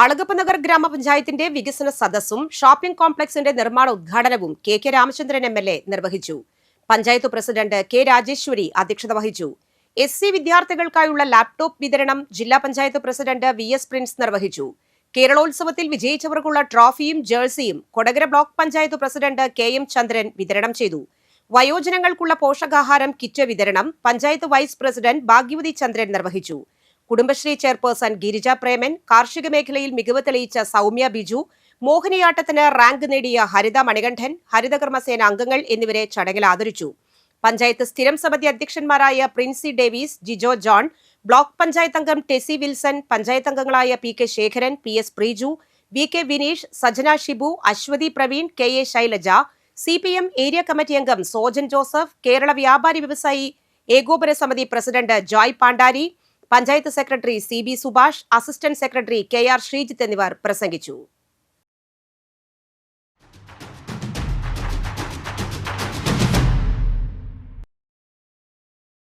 അളഗപ്പ നഗർ ഗ്രാമപഞ്ചായത്തിന്റെ വികസന സദസ്സും ഷോപ്പിംഗ് കോംപ്ലക്സിന്റെ നിർമ്മാണ ഉദ്ഘാടനവും K K Ramachandran M L A നിർവഹിച്ചു. പഞ്ചായത്ത് പ്രസിഡന്റ് കെ രാജേശ്വരി അധ്യക്ഷത വഹിച്ചു. എസ് സി വിദ്യാർത്ഥികൾക്കായുള്ള ലാപ്ടോപ്പ് വിതരണം ജില്ലാ panchayat president V S Prince നിർവഹിച്ചു. കേരളോത്സവത്തിൽ വിജയിച്ചവർക്കുള്ള ട്രോഫിയും ജേഴ്സിയും Kodakara block panchayat president K M Chandran വിതരണം ചെയ്തു. വയോജനങ്ങൾക്കുള്ള പോഷകാഹാരം കിറ്റ് വിതരണം പഞ്ചായത്ത് വൈസ് പ്രസിഡന്റ് ഭാഗ്യവതി ചന്ദ്രൻ നിർവഹിച്ചു. കുടുംബശ്രീ ചെയർപേഴ്സൺ ഗിരിജ പ്രേമൻ കാർഷിക മേഖലയിൽ മികവ് തെളിയിച്ച സൗമ്യ ബിജു മോഹിനിയാട്ടത്തിന് റാങ്ക് നേടിയ ഹരിത മണികണ്ഠൻ ഹരിതകർമ്മസേന അംഗങ്ങൾ എന്നിവരെ ചടങ്ങിൽ ആദരിച്ചു. പഞ്ചായത്ത് സ്ഥിരം സമിതി അധ്യക്ഷന്മാരായ Princy Davis Jijo John block panchayat അംഗം ടെസി വിൽസൺ പഞ്ചായത്ത് അംഗങ്ങളായ P K Sekharan P S Preeju V K Vineesh Sajana Shibu Aswathy Praveen K A Shailaja C P M area committee അംഗം സോജൻ ജോസഫ് കേരള വ്യാപാരി വ്യവസായി ഏകോപന സമിതി president Joy Pandari panchayat secretary C Subhash assistant secretary K R Sreejith എന്നിവർ പ്രസംഗിച്ചു.